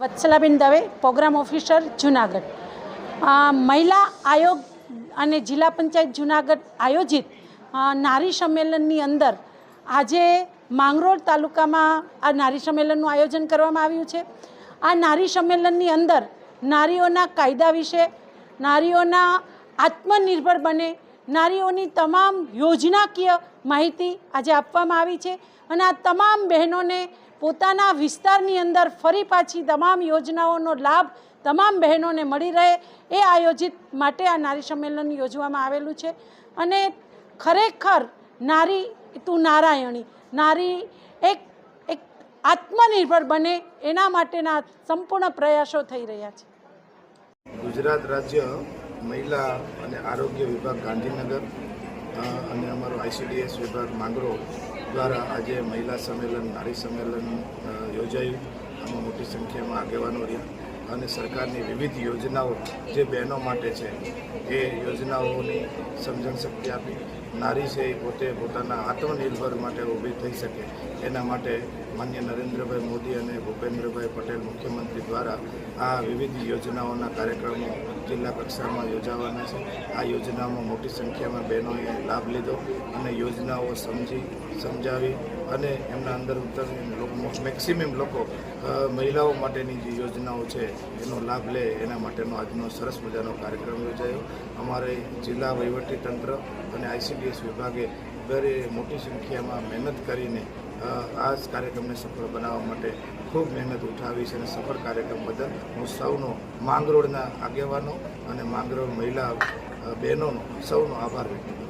Vatsalaben Dave, program officer, Junagadh. મહિલા આયોગ અને જિલ્લા પંચાયત જુનાગઢ આયોજિત નારી સંમેલનની અંદર આજે માંગરોળ તાલુકામાં આ નારી સંમેલનનું આયોજન કરવામાં આવ્યું છે. આ નારી સંમેલનની અંદર નારીઓના કાયદા વિશે, નારીઓના આત્મનિર્ભર બને, નારીઓની તમામ યોજનાકીય માહિતી આજે આપવામાં આવી છે અને આ તમામ બહેનોને પોતાના વિસ્તારની અંદર ફરી પાછી તમામ યોજનાઓનો લાભ તમામ બહેનોને મળી રહે એ આયોજિત માટે આ નારી સંમેલન યોજવામાં આવેલું છે. અને ખરેખર નારી તું નારાયણી. નારી એક એક આત્મનિર્ભર બને એના માટેના સંપૂર્ણ પ્રયાસો થઈ રહ્યા છે. ગુજરાત રાજ્ય મહિલા અને આરોગ્ય વિભાગ ગાંધીનગર અને અમારો આઈસીડીએસ વિભાગ માંગરો દ્વારા આજે મહિલા સંમેલન, નારી સંમેલન યોજાયું. આમાં મોટી સંખ્યામાં આગેવાનો રહ્યા અને સરકારની વિવિધ યોજનાઓ જે બહેનો માટે છે, એ યોજનાઓની સમજણ શક્તિ આપી. નારી છે એ પોતે પોતાના આત્મનિર્ભર માટે ઊભી થઈ શકે, એના માટે માન્ય નરેન્દ્રભાઈ મોદી અને ભૂપેન્દ્રભાઈ પટેલ મુખ્યમંત્રી દ્વારા આ વિવિધ યોજનાઓના કાર્યક્રમો જિલ્લા કક્ષામાં યોજાવાના છે. આ યોજનામાં મોટી સંખ્યામાં બહેનોએ લાભ લીધો અને યોજનાઓ સમજી, સમજાવી અને એમના અંદર મેક્સિમમ લોકો મહિલાઓ માટેની જે યોજનાઓ છે, એનો લાભ લે, એના માટેનો આજનો સરસ મજાનો કાર્યક્રમ યોજાયો. અમારે જિલ્લા વહીવટી તંત્ર અને આઈસીડીએસ વિભાગે ઘરે મોટી સંખ્યામાં મહેનત કરીને આ જ કાર્યક્રમને સફળ બનાવવા માટે ખૂબ મહેનત ઉઠાવી છે અને સફળ કાર્યક્રમ બદલ હું સૌનો, માંગરોળના આગેવાનો અને માંગરોળ મહિલા બહેનોનો સૌનો આભાર વ્યક્ત.